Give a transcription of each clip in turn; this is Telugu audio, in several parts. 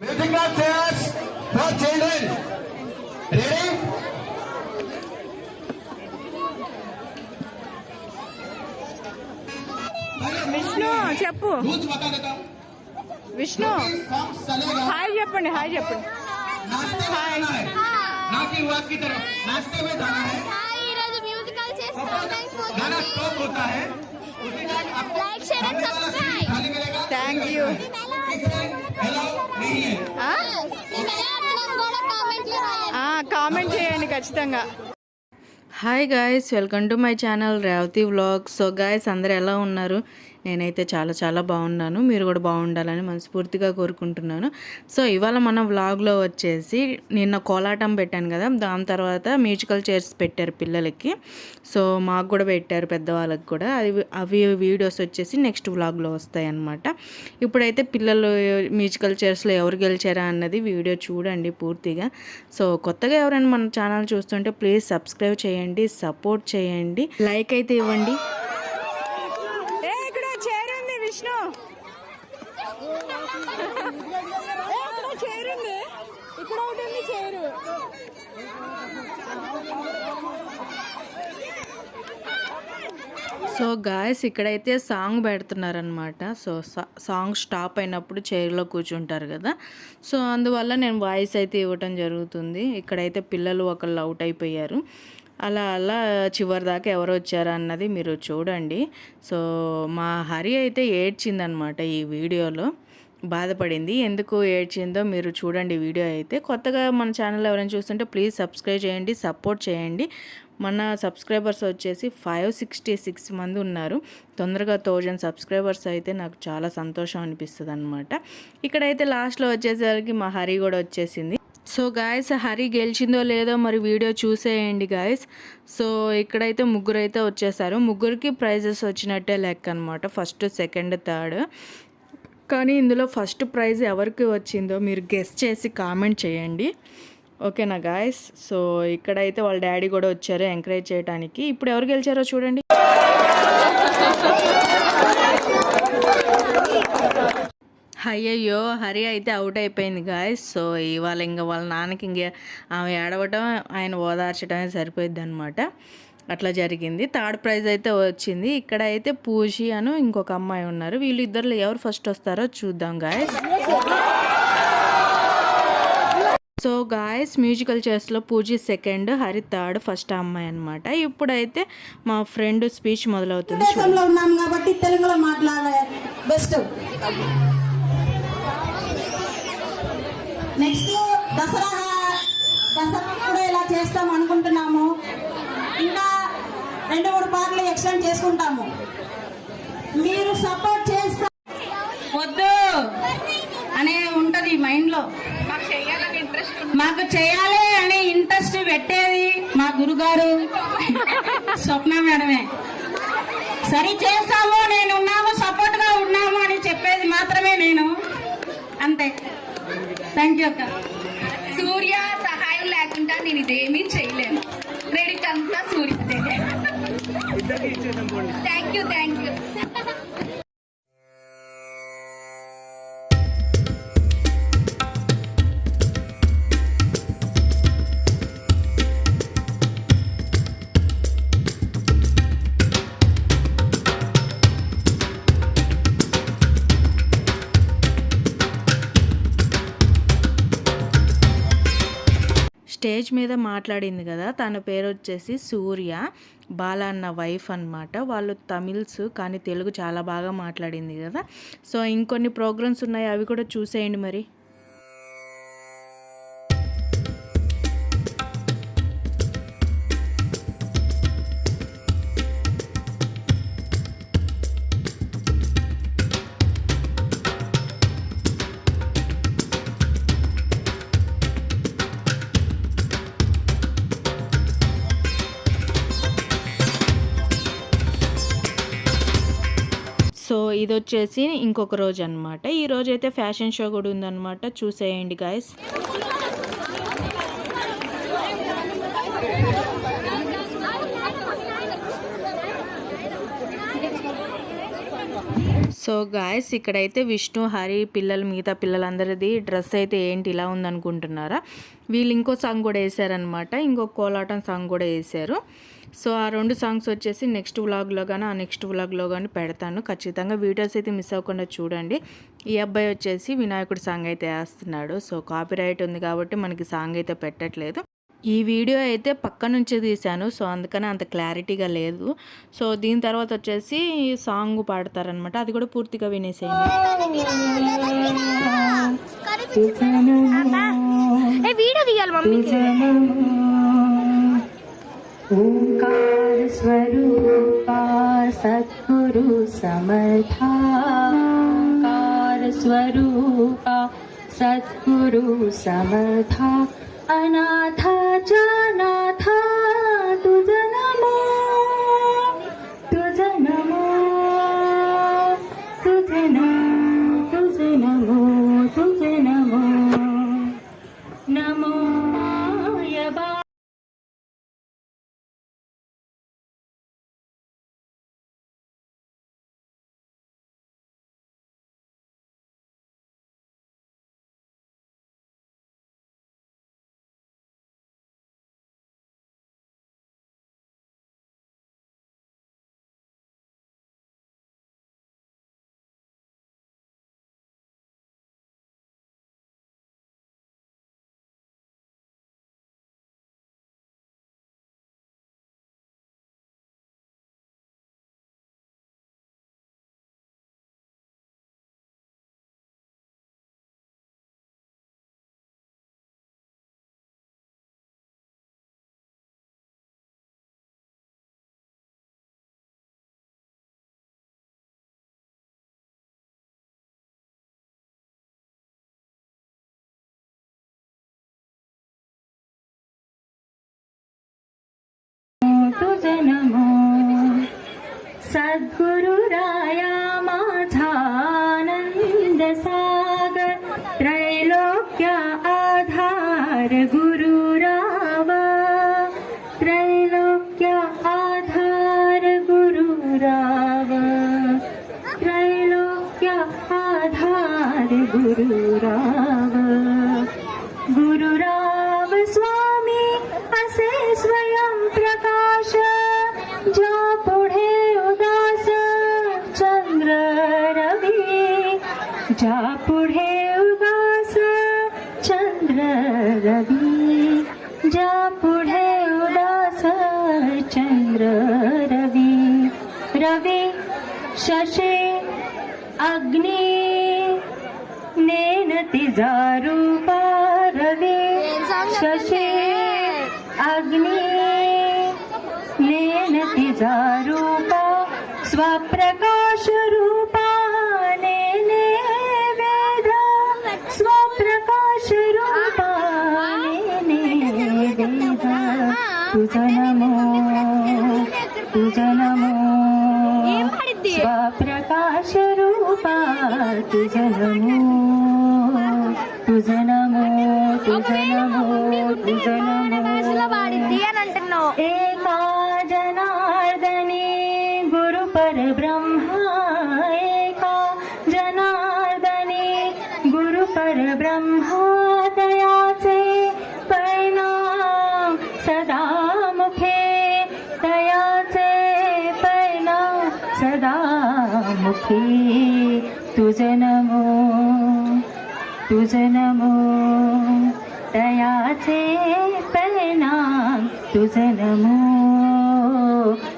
Musical chairs for children. Ready? Vishnu చెప్పు रूल्स बता देता हूँ విష్ణు सॉन्ग चलेगा హాయ్ చెప్పండి హాయ్ చెప్పండి नाचते हुए जाना है ना कि वाक की तरफ नाचते हुए जाना है హాయ్ ఈరోజు మ్యూజికల్ చేస్తున్నాం गाना स्टॉप होता है उसी टाइम आपको Like, share and comment చేయండి ఖచ్చితంగా. Hi guys welcome to my channel Revathi vlog so guys అందరు ఎలా ఉన్నారు? నేనైతే చాలా చాలా బాగున్నాను. మీరు కూడా బాగుండాలని మనస్ఫూర్తిగా కోరుకుంటున్నాను. సో ఇవాళ మన వ్లాగ్లో వచ్చేసి నిన్న కోలాటం పెట్టాను కదా దాని తర్వాత మ్యూజికల్ చైర్స్ పెట్టారు పిల్లలకి. సో మాకు కూడా పెట్టారు పెద్దవాళ్ళకి కూడా. అవి అవి వీడియోస్ వచ్చేసి నెక్స్ట్ వ్లాగ్లో వస్తాయి అన్నమాట ఇప్పుడైతే పిల్లలు మ్యూజికల్ చైర్స్లో ఎవరు గెలిచారా అన్నది వీడియో చూడండి పూర్తిగా. సో కొత్తగా ఎవరైనా మన ఛానల్ చూస్తుంటే ప్లీజ్ సబ్స్క్రైబ్ చేయండి సపోర్ట్ చేయండి. లైక్ అయితే ఇవ్వండి ఇక్కడ చేరింది విష్ణు ఇక్కడ చేరింది ఇక్కడ ఒకటి ఉంది చేరు సో గాయస్ ఇక్కడైతే సాంగ్ పెడుతున్నారనమాట సో సాంగ్ స్టాప్ అయినప్పుడు చైర్లో కూర్చుంటారు కదా. సో అందువల్ల నేను వాయిస్ అయితే ఇవ్వటం జరుగుతుంది. ఇక్కడైతే పిల్లలు ఒకళ్ళు అవుట్ అయిపోయారు. అలా అలా చివరి దాకా ఎవరు వచ్చారా అన్నది మీరు చూడండి. సో మా హరి అయితే ఏడ్చిందనమాట ఈ వీడియోలో. బాధపడింది. ఎందుకు ఏడ్చిందో మీరు చూడండి వీడియో అయితే. కొత్తగా మన ఛానల్ ఎవరైనా చూస్తుంటే ప్లీజ్ సబ్స్క్రైబ్ చేయండి సపోర్ట్ చేయండి. మన సబ్స్క్రైబర్స్ వచ్చేసి ఫైవ్ సిక్స్టీ సిక్స్ మంది ఉన్నారు. తొందరగా థౌజండ్ సబ్స్క్రైబర్స్ అయితే నాకు చాలా సంతోషం అనిపిస్తుంది అనమాట ఇక్కడైతే లాస్ట్లో వచ్చేసరికి మా హరి కూడా వచ్చేసింది. సో గాయస్ హరి గెలిచిందో లేదో మరి వీడియో చూసేయండి గాయస్ సో ఇక్కడైతే ముగ్గురు అయితే వచ్చేసారు. ముగ్గురికి ప్రైజెస్ వచ్చినట్టే లెక్క అనమాట ఫస్ట్ సెకండ్ థర్డ్. కానీ ఇందులో ఫస్ట్ ప్రైజ్ ఎవరికి వచ్చిందో మీరు గెస్ట్ చేసి కామెంట్ చేయండి. ఓకేనా గాయస్ సో ఇక్కడైతే వాళ్ళ డాడీ కూడా వచ్చారు ఎంకరేజ్ చేయడానికి ఇప్పుడు ఎవరు గెలిచారో చూడండి. అయ్యయ్యో హరి అయితే అవుట్ అయిపోయింది గాయస్ సో ఇవాళ ఇంకా వాళ్ళ నాన్నకి ఇంక ఆమె ఏడవటం ఆయన ఓదార్చడమే సరిపోయింది అనమాట అట్లా జరిగింది. థర్డ్ ప్రైజ్ అయితే వచ్చింది. ఇక్కడ అయితే పూషి అను ఇంకొక అమ్మాయి ఉన్నారు. వీళ్ళు ఇద్దరు ఎవరు ఫస్ట్ వస్తారో చూద్దాం guys so guys musical చైర్స్లో Pooji second Hari third first అమ్మాయి అనమాట ఇప్పుడైతే మా ఫ్రెండ్ స్పీచ్ మొదలవుతుంది ఉన్నాం కాబట్టి తెలుగులో మాట్లాడే బెస్ట్. నెక్స్ట్ దసరా దసరా కూడా ఇలా చేస్తాం అనుకుంటున్నాము. ఇంకా రెండు మూడు పాటలు ఎక్స్టెండ్ చేసుకుంటాము. మీరు సపోర్ట్ చేస్తా వద్దు అనే ఉంటది మైండ్లో మాకు చేయాలి అనే ఇంట్రెస్ట్ పెట్టేది మా గురుగారు. స్వప్న మేడమే. సరి చేస్తాము నేను ఉన్నాము సపోర్ట్గా ఉన్నాము అని చెప్పేది మాత్రమే నేను. అంతే. థ్యాంక్ యూ అక్క. సూర్య సహాయం లేకుండా నేను ఇదేమీ చేయలేను. క్రెడిట్ అంతా Surya thank you thank you stage మీద మాట్లాడింది కదా తన పేరు వచ్చేసి సూర్య బాల అన్న వైఫ్ అన్నమాట. వాళ్ళు తమిళ్స్ కానీ తెలుగు చాలా బాగా మాట్లాడింది కదా. సో ఇంకొన్ని ప్రోగ్రామ్స్ ఉన్నాయి అవి కూడా చూసేయండి మరి. ఇది వచ్చేసి ఇంకొక రోజు అనమాట ఈ రోజు అయితే ఫ్యాషన్ షో కూడా ఉందన్నమాట. చూసేయండి గాయస్. సో గాయస్ ఇక్కడైతే విష్ణు హరి పిల్లలు మిగతా పిల్లలందరిది డ్రెస్ అయితే ఏంటి ఇలా ఉందనుకుంటున్నారా? వీళ్ళు ఇంకో సాంగ్ కూడా వేసారనమాట ఇంకో కోలాటం సాంగ్ కూడా వేసారు. సో ఆ రెండు సాంగ్స్ వచ్చేసి నెక్స్ట్ వ్లాగ్లో కానీ ఆ నెక్స్ట్ వ్లాగ్లో కానీ పెడతాను. ఖచ్చితంగా వీడియోస్ అయితే మిస్ అవ్వకుండా చూడండి. ఈ అబ్బాయి వచ్చేసి వినాయకుడు సాంగ్ అయితే వేస్తున్నాడు. సో కాపీరైట్ ఉంది కాబట్టి మనకి సాంగ్ అయితే పెట్టట్లేదు. ఈ వీడియో అయితే పక్క నుంచి తీశాను. సో అందుకని అంత క్లారిటీగా లేదు. సో దీని తర్వాత వచ్చేసి సాంగ్ పాడతారనమాట అది కూడా పూర్తిగా వినేసేయండి. వీడియో తీయాలి మమ్మీ ओङ्कारस्वरूपा सद्गुरु समर्थस्वरूपा सद्गुरु समर्थ अनाथा जनाथ तुझ नमो सद्गुरुराया माझानंद सागर त्रैलोक्य आधार गुरुराव। त्रैलोक्य आधार गुरुराव। त्रैलोक्य आधार गुरुराव। गुरुराव चंद्र रवि। रवि शशे अग्नि। नेनति जारूपा रवि। शशे अग्नि। नेन नेनति स्वप्रकाश स्वप्रकाशरूपा तुझा नमो बाप्रकाश रूपा तुझा नमो मुखे तुझ नमो तुझ नमो. दयाचे परिणाम तुझ नमो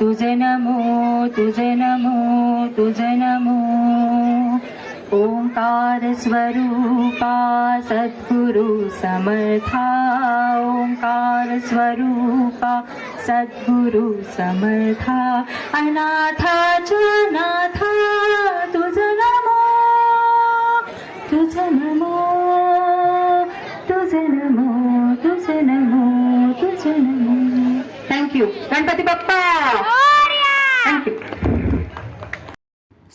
तुझ नमो तुझ नमो तुझ नमो. ओंकार स्वरूपा सद्गुरु समर्था ओंकार स्वरूपा सद्गुरु समर्था. अनाथाच्या नाथ Ganapati Bappa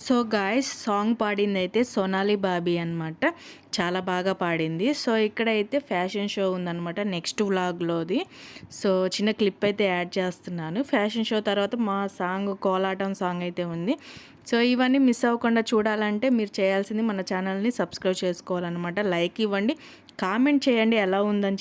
so guys song పాడింది అయితే సోనాలి బాబీ అనమాట చాలా బాగా పాడింది. సో ఇక్కడైతే ఫ్యాషన్ షో ఉందనమాట నెక్స్ట్ వ్లాగ్లోది సో చిన్న క్లిప్ అయితే యాడ్ చేస్తున్నాను. ఫ్యాషన్ షో తర్వాత మా సాంగ్ కోలాటం సాంగ్ అయితే ఉంది. సో ఇవన్నీ మిస్ అవ్వకుండా చూడాలంటే మీరు చేయాల్సింది మన ఛానల్ని సబ్స్క్రైబ్ చేసుకోవాలన్నమాట. లైక్ ఇవ్వండి కామెంట్ చేయండి ఎలా ఉందని